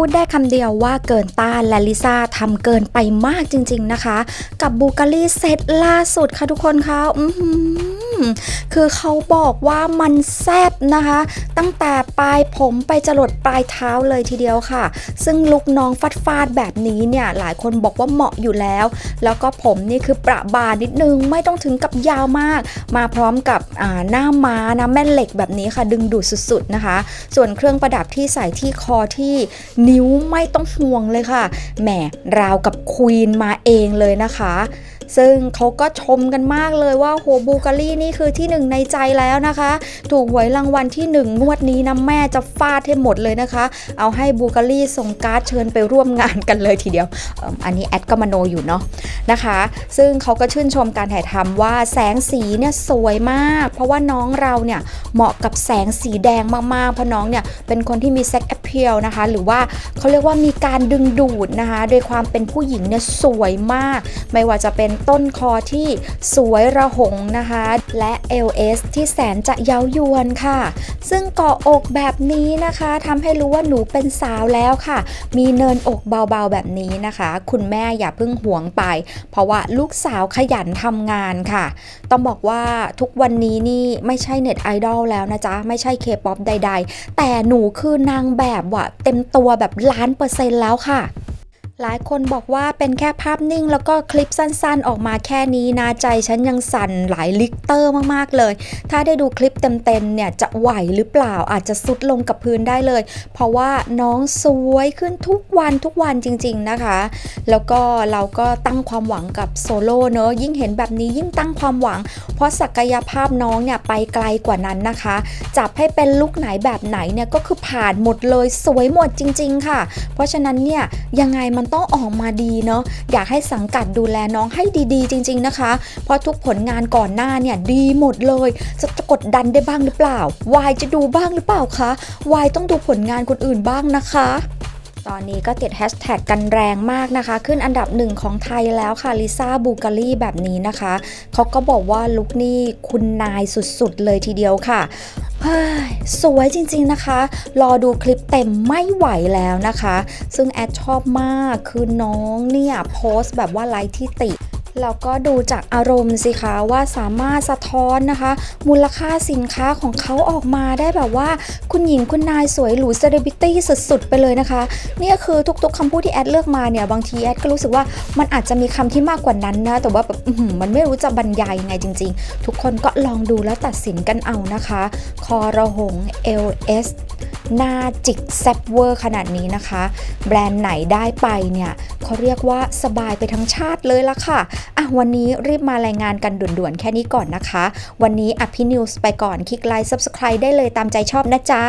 พูดได้คำเดียวว่าเกินต้านและลิซ่าทำเกินไปมากจริง ๆนะคะ กับบูการีเซตล่าสุดค่ะทุกคนคะ่ะอหือ คือเขาบอกว่ามันแซบนะคะ ตั้งแต่ปลายผมไปจรดปลายเท้าเลยทีเดียวค่ะ ซึ่งลุกน้องฟัดฟาดแบบนี้เนี่ยหลายคนบอกว่าเหมาะอยู่แล้ว แล้วก็ผมนี่คือประบานิดนึงไม่ต้องถึงกับยาวมาก มาพร้อมกับหน้าม้านะแม่เหล็กแบบนี้ค่ะ ดึงดูดสุดๆนะคะ ส่วนเครื่องประดับที่ใส่ที่คอที่นิ้วไม่ต้องห่วงเลยค่ะแหมราวกับควีนมาเองเลยนะคะ ซึ่งเขาก็ชมกันมากเลยว่าโหบูการีนี่คือที่หนึ่งในใจแล้วนะคะ ถูกหวยรางวัลที่หนึ่งงวดนี้นะแม่จะฟาดให้หมดเลยนะคะ เอาให้บูการีส่งการ์ดเชิญไปร่วมงานกันเลยทีเดียวอันนี้แอดก็มโนอยู่เนาะนะคะ ซึ่งเขาก็ชื่นชมการถ่ายทำว่าแสงสีเนี่ยสวยมาก เพราะว่าน้องเราเนี่ยเหมาะกับแสงสีแดงมากๆเพราะน้องเนี่ยเป็นคนที่มีเซ็กแอ p เ a l นะคะ หรือว่าเขาเรียกว่ามีการดึงดูดนะคะ โดยความเป็นผู้หญิงเนี่ยสวยมาก ไม่ว่าจะเป็นต้นคอที่สวยระหงนะคะ และ LS ที่แสนจะเย้ายวนค่ะ ซึ่งเกาะอกแบบนี้นะคะทำให้รู้ว่าหนูเป็นสาวแล้วค่ะ มีเนินอกเบาๆแบบนี้นะคะ คุณแม่อย่าเพิ่งหวงไป เพราะว่าลูกสาวขยันทำงานค่ะ ต้องบอกว่าทุกวันนี้นี่ไม่ใช่เน็ตไอดอลแล้วนะจ๊ะ ไม่ใช่เคป๊อปใด ๆ แต่หนูคือนางแบบว่ะเต็มตัวแบบล้านเปอร์เซ็นต์แล้วค่ะ หลายคนบอกว่าเป็นแค่ภาพนิ่งแล้วก็คลิปสั้นๆ ออกมาแค่นี้นะใจฉันยังสั่นหลายลิกเตอร์มากๆเลย ถ้าได้ดูคลิปเต็มๆเนี่ยจะไหวหรือเปล่าอาจจะซุดลงกับพื้นได้เลย เพราะว่าน้องสวยขึ้นทุกวันทุกวันจริง ๆนะคะ แล้วก็เราก็ตั้งความหวังกับโซโล่เนอะยิ่งเห็นแบบนี้ยิ่งตั้งความหวัง เพราะศักยภาพน้องเนี่ยไปไกลกว่านั้นนะคะ จับให้เป็นลุคไหนแบบไหนเนี่ยก็คือผ่านหมดเลยสวยหมดจริง ๆ ค่ะ เพราะฉะนั้นเนี่ยยังไงมันต้องออกมาดีเนาะอยากให้สังกัดดูแลน้องให้ดีๆ จริง ๆนะคะ เพราะทุกผลงานก่อนหน้าเนี่ยดีหมดเลย จะกดดันได้บ้างหรือเปล่าวายจะดูบ้างหรือเปล่าคะวายต้องดูผลงานคนอื่นบ้างนะคะตอนนี้ก็ติดแฮชแท็กกันแรงมากนะคะ ขึ้นอันดับหนึ่งของไทยแล้วค่ะลิซ่าบูการีแบบนี้นะคะ เขาก็บอกว่าลุคนี่คุณนายสุดๆเลยทีเดียวค่ะ สวยจริงๆนะคะ รอดูคลิปเต็มไม่ไหวแล้วนะคะ ซึ่งแอดชอบมากคือน้องเนี่ยโพสต์แบบว่าไลค์ที่ติ แล้วก็ดูจากอารมณ์สิคะว่าสามารถสะท้อนนะคะ มูลค่าสินค้าของเขาออกมาได้แบบว่า คุณหญิงคุณนายสวยหรูเซเลบริตี้สุดๆ ไปเลยนะคะนี่คือทุกๆคำพูดที่แอดเลือกมาเนี่ยบางทีแอดก็รู้สึกว่ามันอาจจะมีคำที่มากกว่านั้นนะแต่ว่าแบบมันไม่รู้จะบรรยายยังไงจริง ๆ ทุกคนก็ลองดูแล้วตัดสินกันเอานะคะ คอระหง LS หน้าจิกแซบเวอร์ขนาดนี้นะคะ แบรนด์ไหนได้ไปเนี่ยเขาเรียกว่าสบายไปทั้งชาติเลยละค่ะอะ วันนี้รีบมารายงานกันด่วนๆ แค่นี้ก่อนนะคะ วันนี้อภินิวส์ไปก่อนคลิกไลค์ Subscribe ได้เลยตามใจชอบนะจ๊ะ